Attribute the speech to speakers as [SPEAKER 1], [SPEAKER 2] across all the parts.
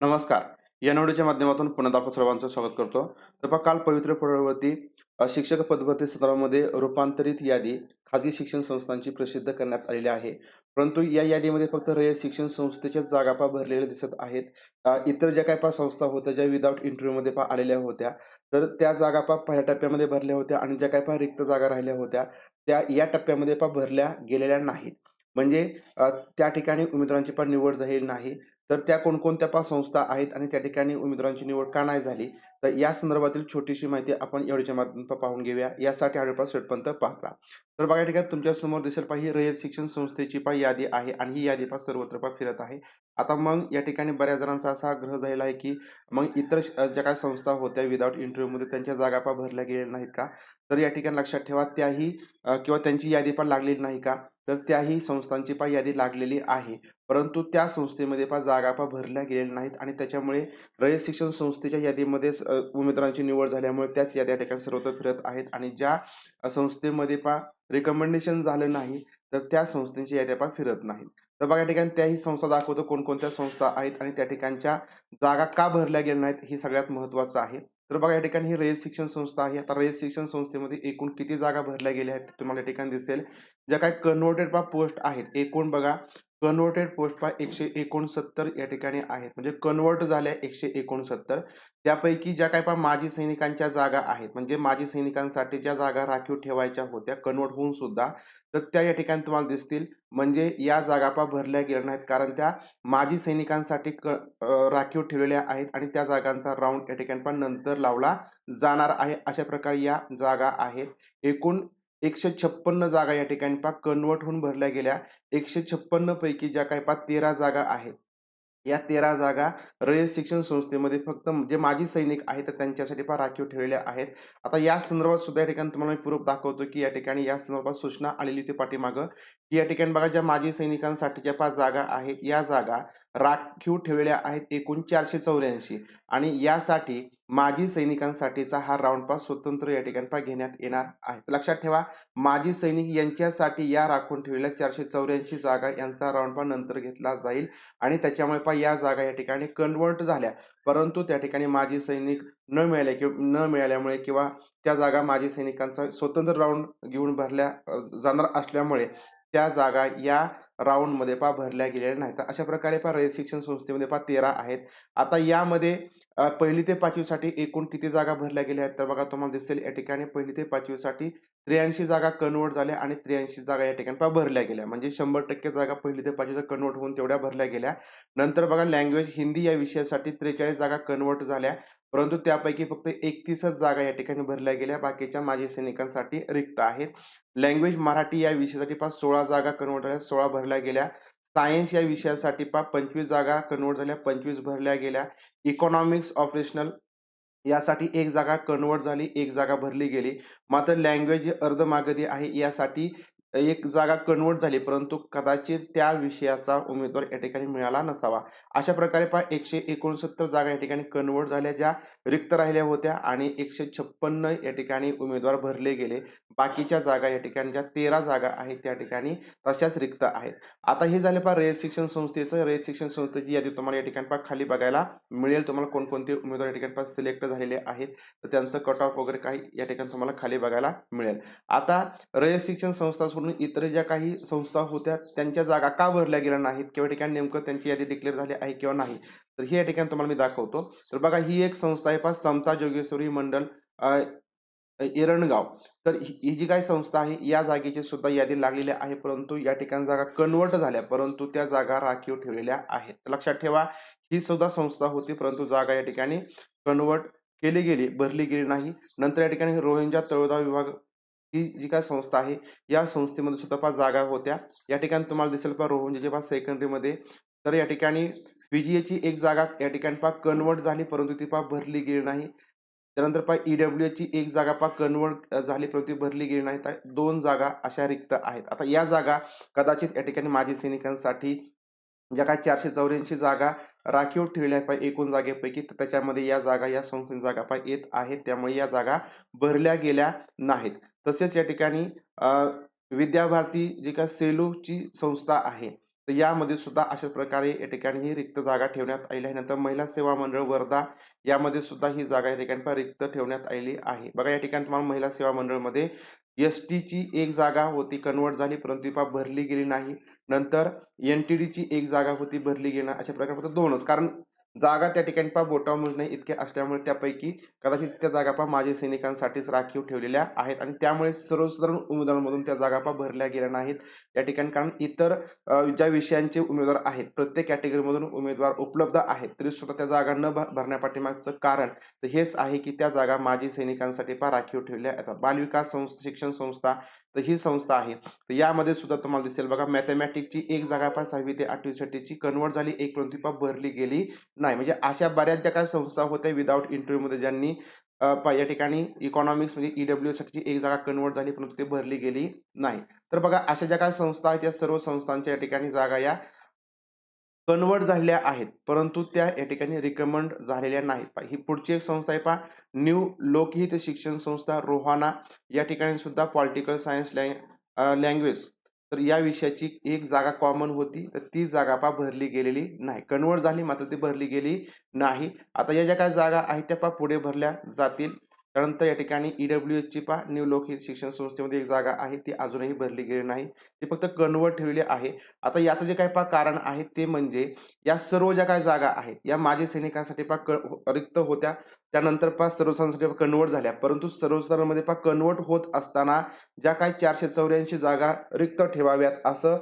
[SPEAKER 1] नमस्कार. या निवडीच्या माध्यमातून पुन्हा आपण सर्वांचं स्वागत करतो. तर पहा काल पवित्र पर्वती शिक्षक पदभरती सत्रामध्ये रूपांतरित यादी खाजगी शिक्षण संस्थांची प्रसिद्ध करण्यात आलेली आहे. परंतु या यादीमध्ये फक्त रयत शिक्षण संस्थेच्या जागा पा भरलेल्या दिसत आहेत. इतर ज्या काही पा संस्था होत्या ज्या विदाऊट इंटरव्ह्यूमध्ये पा आलेल्या होत्या तर त्या जागा पा पहिल्या टप्प्यामध्ये भरल्या होत्या आणि ज्या काही पा रिक्त जागा राहिल्या होत्या त्या या टप्प्यामध्ये पा भरल्या गेलेल्या नाहीत. म्हणजे त्या ठिकाणी उमेदवारांची पण निवड झालेली नाही. तर त्या कोणकोणत्या पा संस्था आहेत आणि त्या ठिकाणी उमेदवारांची निवड का नाही झाली तर या संदर्भातील छोटीशी माहिती आपण एवढीच्या माध्यमातून पाहून घेऊया. यासाठी आढळपास शेटपंत पाहता तर बघा ठिकाणी तुमच्यासमोर दिसेल पहा ही रयत शिक्षण संस्थेची पा यादी आहे आणि ही यादी पा सर्वत्र पा फिरत आहे. आता मग या ठिकाणी बऱ्याच जणांचा असा आग्रह झालेला आहे की मग इतर श- ज्या काही संस्था होत्या विदाऊट इंटरव्ह्यूमध्ये त्यांच्या जागा पा भरल्या गेलेल्या नाहीत का? तर या ठिकाणी लक्षात ठेवा त्याही किंवा त्यांची यादी पण लागलेली नाही का? तर त्याही संस्थांची पा यादी लागलेली आहे. परंतु त्या संस्थेमध्ये पा जागा पा भरल्या गेलेल्या नाहीत आणि त्याच्यामुळे रयत शिक्षण संस्थेच्या यादीमध्येच उमेदवारांची निवड झाल्यामुळे त्याच याद्या ठिकाणी सर्वत्र फिरत आहेत आणि ज्या संस्थेमध्ये पा रिकमेंडेशन झालं नाही तर त्या संस्थेची याद्या पा फिरत नाहीत. तर बघा या ठिकाणी त्याही संस्था दाखवतो कोणकोणत्या संस्था आहेत आणि त्या ठिकाणच्या जागा का भरल्या गेल्या नाहीत हे सगळ्यात महत्त्वाचं आहे. तर बघा या ठिकाणी ही रयत शिक्षण संस्था आहे. आता रयत शिक्षण संस्थेमध्ये एकूण किती जागा भरल्या गेल्या आहेत तुम्हाला या ठिकाणी दिसेल. ज्या काय कन्वर्टेड पा पोस्ट आहेत एकूण बघा कन्वर्टेड पोस्ट पहा एकशे एकोणसत्तर या ठिकाणी आहेत. म्हणजे कन्वर्ट झाल्या एकशे एकोणसत्तर. त्यापैकी ज्या काय पा माजी सैनिकांच्या जागा आहेत. म्हणजे माजी सैनिकांसाठी ज्या जागा राखीव ठेवायच्या होत्या कन्वर्ट होऊन सुद्धा तर त्या या ठिकाणी तुम्हाला दिसतील. म्हणजे या जागा पहा भरल्या गेल्या नाहीत. कारण त्या माजी सैनिकांसाठी क राखीव ठेवलेल्या आहेत आणि त्या जागांचा राऊंड या ठिकाणी पण नंतर लावला जाणार आहे. अशा प्रकारे या जागा आहेत. एकूण एकशे छप्पन्न जागा या ठिकाणी पा कन्वर्ट होऊन भरल्या गेल्या. एकशे छप्पन्न पैकी ज्या काही पहा तेरा जागा आहेत. या तेरा जागा रयत शिक्षण संस्थेमध्ये फक्त जे माजी सैनिक आहेत तर त्यांच्यासाठी फार राखीव ठेवलेल्या आहेत. आता या संदर्भात सुद्धा या ठिकाणी तुम्हाला मी प्रूफ दाखवतो की या ठिकाणी या संदर्भात सूचना आलेली होती पाठीमागं. की या ठिकाणी बघा ज्या माजी सैनिकांसाठीच्या पाच जागा आहेत या जागा राखीव ठेवलेल्या आहेत एकूण चारशे चौऱ्याऐंशी. आणि यासाठी माजी सैनिकांसाठीचा हा राऊंड पास स्वतंत्र या ठिकाणी घेण्यात येणार आहे. लक्षात ठेवा माजी सैनिक यांच्यासाठी या राखून ठेवलेल्या चारशे चौऱ्याऐंशी जागा यांचा राऊंड पा नंतर घेतला जाईल. आणि त्याच्यामुळे पा या जागा या ठिकाणी कन्वर्ट झाल्या. परंतु त्या ठिकाणी माजी सैनिक न मिळाले किंवा न मिळाल्यामुळे किंवा त्या जागा माजी सैनिकांचा स्वतंत्र राऊंड घेऊन भरल्या जाणार असल्यामुळे त्या जागा या राऊंडमध्ये पा भरल्या गेलेल्या नाहीत. तर अशा प्रकारे पा रयत शिक्षण संस्थेमध्ये पा तेरा आहेत. आता यामध्ये पहिली ते पाचवीसाठी एकूण किती जागा भरल्या गेल्या आहेत? तर बघा तुम्हाला दिसेल या ठिकाणी पहिली ते पाचवीसाठी त्र्याऐंशी जागा कन्वर्ट झाल्या आणि त्र्याऐंशी जागा या ठिकाणी पहा भरल्या गेल्या. म्हणजे शंभर टक्के जागा पहिली ते पाचवीचा कन्वर्ट होऊन तेवढ्या भरल्या गेल्या. नंतर बघा लँग्वेज हिंदी या विषयासाठी त्रेचाळीस जागा कन्वर्ट झाल्या. परंतु त्यापैकी फक्त एकतीसच जागा या ठिकाणी भरल्या गेल्या. बाकीच्या माजी सैनिकांसाठी रिक्त आहेत. लँग्वेज मराठी या विषयासाठी पाच सोळा जागा कन्वर्ट झाल्या सोळा भरल्या गेल्या. सायन्स या विषयासाठी पा पंचवीस जागा कन्वर्ट झाल्या पंचवीस भरल्या गेल्या. इकॉनॉमिक्स ऑपरेशनल यासाठी एक जागा कन्वर्ट झाली एक जागा भरली गेली. मात्र लँग्वेज अर्धमागधी आहे यासाठी एक जागा कन्वर्ट झाली परंतु कदाचित त्या विषयाचा उमेदवार या ठिकाणी मिळाला नसावा. अशा प्रकारे पहा एकशे एकोणसत्तर जागा या ठिकाणी कन्वर्ट झाल्या ज्या रिक्त राहिल्या होत्या आणि एकशे छप्पन्न या ठिकाणी उमेदवार भरले गेले. बाकीच्या जागा या ठिकाणी ज्या तेरा जागा आहेत त्या ठिकाणी तशाच रिक्त आहेत. आता हे झाले पहा रयत शिक्षण संस्थेचं. रयत शिक्षण संस्थेची यादी तुम्हाला या ठिकाणी पहा खाली बघायला मिळेल. तुम्हाला कोणकोणते उमेदवार या ठिकाणी पहा सिलेक्ट झालेले आहेत. तर त्यांचं कट ऑफ वगैरे काही या ठिकाणी तुम्हाला खाली बघायला मिळेल. आता रयत शिक्षण संस्था सोडून इतर ज्या काही संस्था होत्या त्यांच्या जागा का भरल्या गेल्या नाहीत? किंवा ठिकाणी नेमकं त्यांची यादी डिक्लेअर झाली आहे किंवा नाही? तर हे या ठिकाणी तुम्हाला मी दाखवतो. तर बघा ही एक संस्था आहे पहा समता जोगेश्वरी मंडल एरणगाव तर ही जी काही संस्था आहे या जागेची सुद्धा यादी लागलेली आहे परंतु या ठिकाणी जागा कन्वर्ट झाल्या परंतु त्या जागा राखीव ठेवलेल्या आहेत. तर लक्षात ठेवा ही सुद्धा संस्था होती परंतु जागा या ठिकाणी कन्वर्ट केली गेली भरली गेली नाही. नंतर या ठिकाणी रोहिंजा तळोदा विभाग ही जी काय संस्था आहे या संस्थेमध्ये सुद्धा पाच जागा होत्या. या ठिकाणी तुम्हाला दिसेल पहा रोहन पाच सेकंडरीमध्ये तर या ठिकाणी ची एक जागा या ठिकाणी पहा कन्वर्ट झाली परंतु ती पहा भरली गेली नाही. त्यानंतर पहा ईडब्ल्यू ची एक जागा पहा कन्वर्ट झाली परंतु भरली गेली नाही. तर दोन जागा अशा रिक्त आहेत. आता या जागा कदाचित या ठिकाणी माजी सैनिकांसाठी ज्या काय चारशे चौऱ्याऐंशी जागा राखीव ठेवल्या आहेत पाहिजे एकूण जागेपैकी तर त्याच्यामध्ये या जागा या संस्थेच्या जागा पाहिजे येत आहेत. त्यामुळे या जागा भरल्या गेल्या नाहीत. तसेच या ठिकाणी विद्याभारती जी का सेलूची संस्था आहे तर यामध्ये सुद्धा अशाच प्रकारे या ठिकाणी ही रिक्त जागा ठेवण्यात आली आहे. नंतर महिला सेवा मंडळ वर्धा यामध्ये सुद्धा ही जागा या ठिकाणी रिक्त ठेवण्यात आलेली आहे. बघा या ठिकाणी तुम्हाला महिला सेवा मंडळमध्ये एस-टीची एक जागा होती कन्व्हर्ट झाली परंतु पा भरली गेली नाही. नंतर एन-टी-डीची एक जागा होती भरली गेली नाही. अशा प्रकारे फक्त दोनच कारण जागा त्या ठिकाणी पहा बोटावर नाही इतक्या असल्यामुळे त्यापैकी कदाचित त्या जागा पहा माजी सैनिकांसाठीच राखीव ठेवलेल्या आहेत आणि त्यामुळे सर्वसाधारण उमेदवारांमधून त्या जागा पहा भरल्या गेल्या नाहीत. या ठिकाणी कारण इतर ज्या विषयांचे उमेदवार आहेत प्रत्येक कॅटेगरीमधून उमेदवार उपलब्ध आहेत तरी सुद्धा त्या जागा न भ भरण्यापाठीमागचं कारण तर हेच आहे की त्या जागा माजी सैनिकांसाठी पहा राखीव ठेवल्या आहेत. बालविकास संस्था शिक्षण संस्था तर ही संस्था आहे. तर यामध्ये सुद्धा तुम्हाला दिसेल बघा मॅथेमॅटिक्सची एक जागा पहा सहावी ते 8वी साठीची कन्व्हर्ट झाली. एक परंतु पहा भरली गेली नाही. म्हणजे अशा बऱ्याच ज्या काही संस्था होत्या विदाऊट इंटरव्ह्यूमध्ये ज्यांनी या ठिकाणी इकॉनॉमिक्स म्हणजे ई-डब्ल्यू-एसची एक जागा कन्व्हर्ट झाली परंतु ती भरली गेली नाही. तर बघा अशा ज्या काही संस्था आहेत त्या सर्व संस्थांच्या या ठिकाणी जागा या कन्वर्ट झालेल्या आहेत. परंतु त्या या ठिकाणी रिकमेंड झालेल्या नाहीत. ही पुढची एक संस्था आहे पहा न्यू लोकहित शिक्षण संस्था रोहाना या ठिकाणी सुद्धा पॉलिटिकल सायन्स लँग लँग्वेज तर या विषयाची एक जागा कॉमन होती. तर ती जागा पहा भरली गेलेली नाही. कन्वर्ट झाली मात्र ती भरली गेली नाही. आता या ज्या काय जागा आहेत त्या पहा पुढे भरल्या जातील. त्यानंतर या ठिकाणी ई-डब्ल्यू-एसची पहा न्यू लोक ही शिक्षण संस्थेमध्ये एक जागा आहे ती अजूनही भरली गेली नाही. ती फक्त कन्व्हर्ट ठेवली आहे. आता याचं जे काही पहा कारण आहे ते म्हणजे या सर्व ज्या काही जागा आहेत या माजी सैनिकांसाठी पहा क रिक्त होत्या. त्यानंतर पहा सर्वसाधारणसाठी कन्व्हर्ट झाल्या. परंतु सर्वसाधारणमध्ये पहा कन्व्हर्ट होत असताना ज्या काही 484 जागा रिक्त ठेवाव्यात असं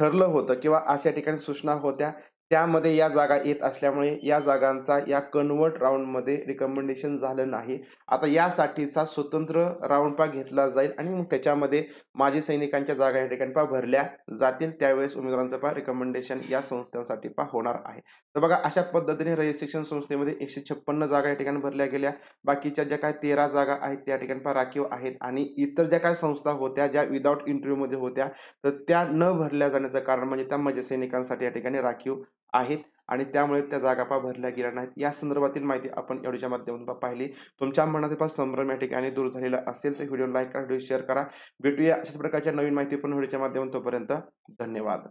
[SPEAKER 1] ठरलं होतं किंवा अशा ठिकाणी सूचना होत्या. त्यामध्ये या जागा येत असल्यामुळे या जागांचा या कन्वर्ट राऊंडमध्ये रिकमेंडेशन झालं नाही. आता यासाठीचा स्वतंत्र राऊंड पहा घेतला जाईल आणि मग त्याच्यामध्ये माजी सैनिकांच्या जागा या ठिकाणी पा भरल्या जातील. त्यावेळेस उमेदवारांचं पा रिकमेंडेशन या संस्थांसाठी पा होणार आहे. तर बघा अशा पद्धतीने रजिस्ट्रेशन संस्थेमध्ये एकशे छप्पन्न जागा या ठिकाणी भरल्या गेल्या. बाकीच्या ज्या काय तेरा जागा आहेत त्या ठिकाणी पा राखीव आहेत आणि इतर ज्या काय संस्था होत्या ज्या विदाऊट इंटरव्ह्यूमध्ये होत्या तर त्या न भरल्या जाण्याचं कारण म्हणजे त्या माजी सैनिकांसाठी या ठिकाणी राखीव आहेत आणि त्यामुळे त्या जागा पहा भरल्या गेल्या नाहीत. या संदर्भातील माहिती आपण एवढीच्या माध्यमातून पाहिली. तुमच्या मनातील पहा संभ्रम या ठिकाणी दूर झालेला असेल तर व्हिडिओ लाईक करा, व्हिडिओ शेअर करा. भेटूया अशाच प्रकारच्या नवीन माहिती पण व्हिडिओच्या माध्यमातून. तोपर्यंत धन्यवाद.